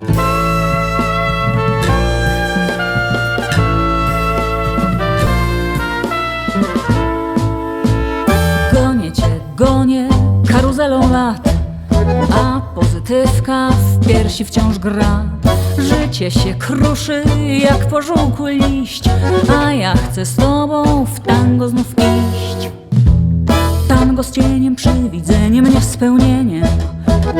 Gonię cię, gonię karuzelą lat A pozytywka w piersi wciąż gra. Życie się kruszy jak pożółkły liść A ja chcę z tobą w tango znów iść. Tango z cieniem, przywidzeniem, niespełnieniem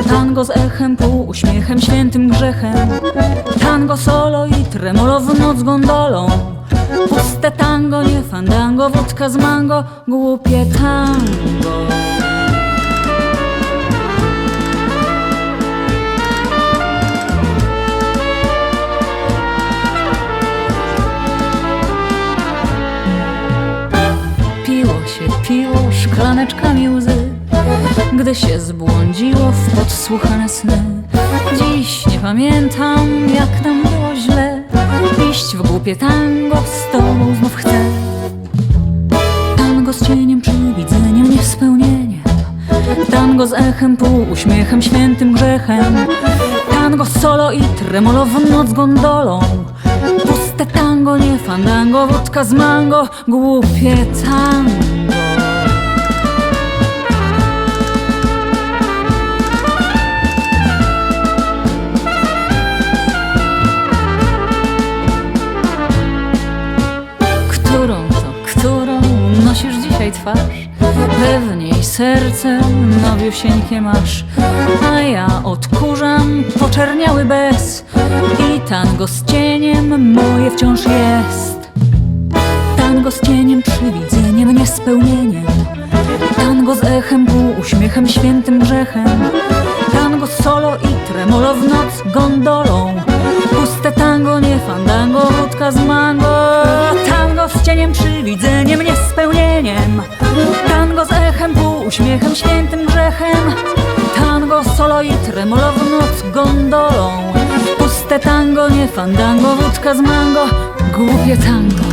Tango z echem, pół uśmiechem, świętym grzechem. Tango solo i tremolo w noc gondolą. Puste tango, nie fandango, wódka z mango Głupie tango. Piło się, piło szklaneczkami Gdy się zbłądziło w podsłuchane sny. Dziś nie pamiętam jak nam było źle. Iść w głupie tango z tobą znów chcę. Tango z cieniem, przywidzeniem, niespełnieniem Tango z echem, pół uśmiechem, świętym grzechem. Tango solo i tremolo w noc gondolą. Puste tango, nie fandango, wódka z mango Głupie tango dzisiaj twarz? Pewnie i serce nowiusieńkie masz. A ja odkurzam poczerniały bez. I tango z cieniem moje wciąż jest. Tango z cieniem, przywidzeniem, niespełnieniem. Tango z echem, pół uśmiechem, świętym grzechem. Tango solo i tremolo w noc gondolą. Puste tango, nie fandango, wódka z mango. Tango z cieniem, przywidzeniem, uśmiechem, świętym grzechem Tango solo i tremolo w noc gondolą. Puste tango, nie fandango, wódka z mango Głupie tango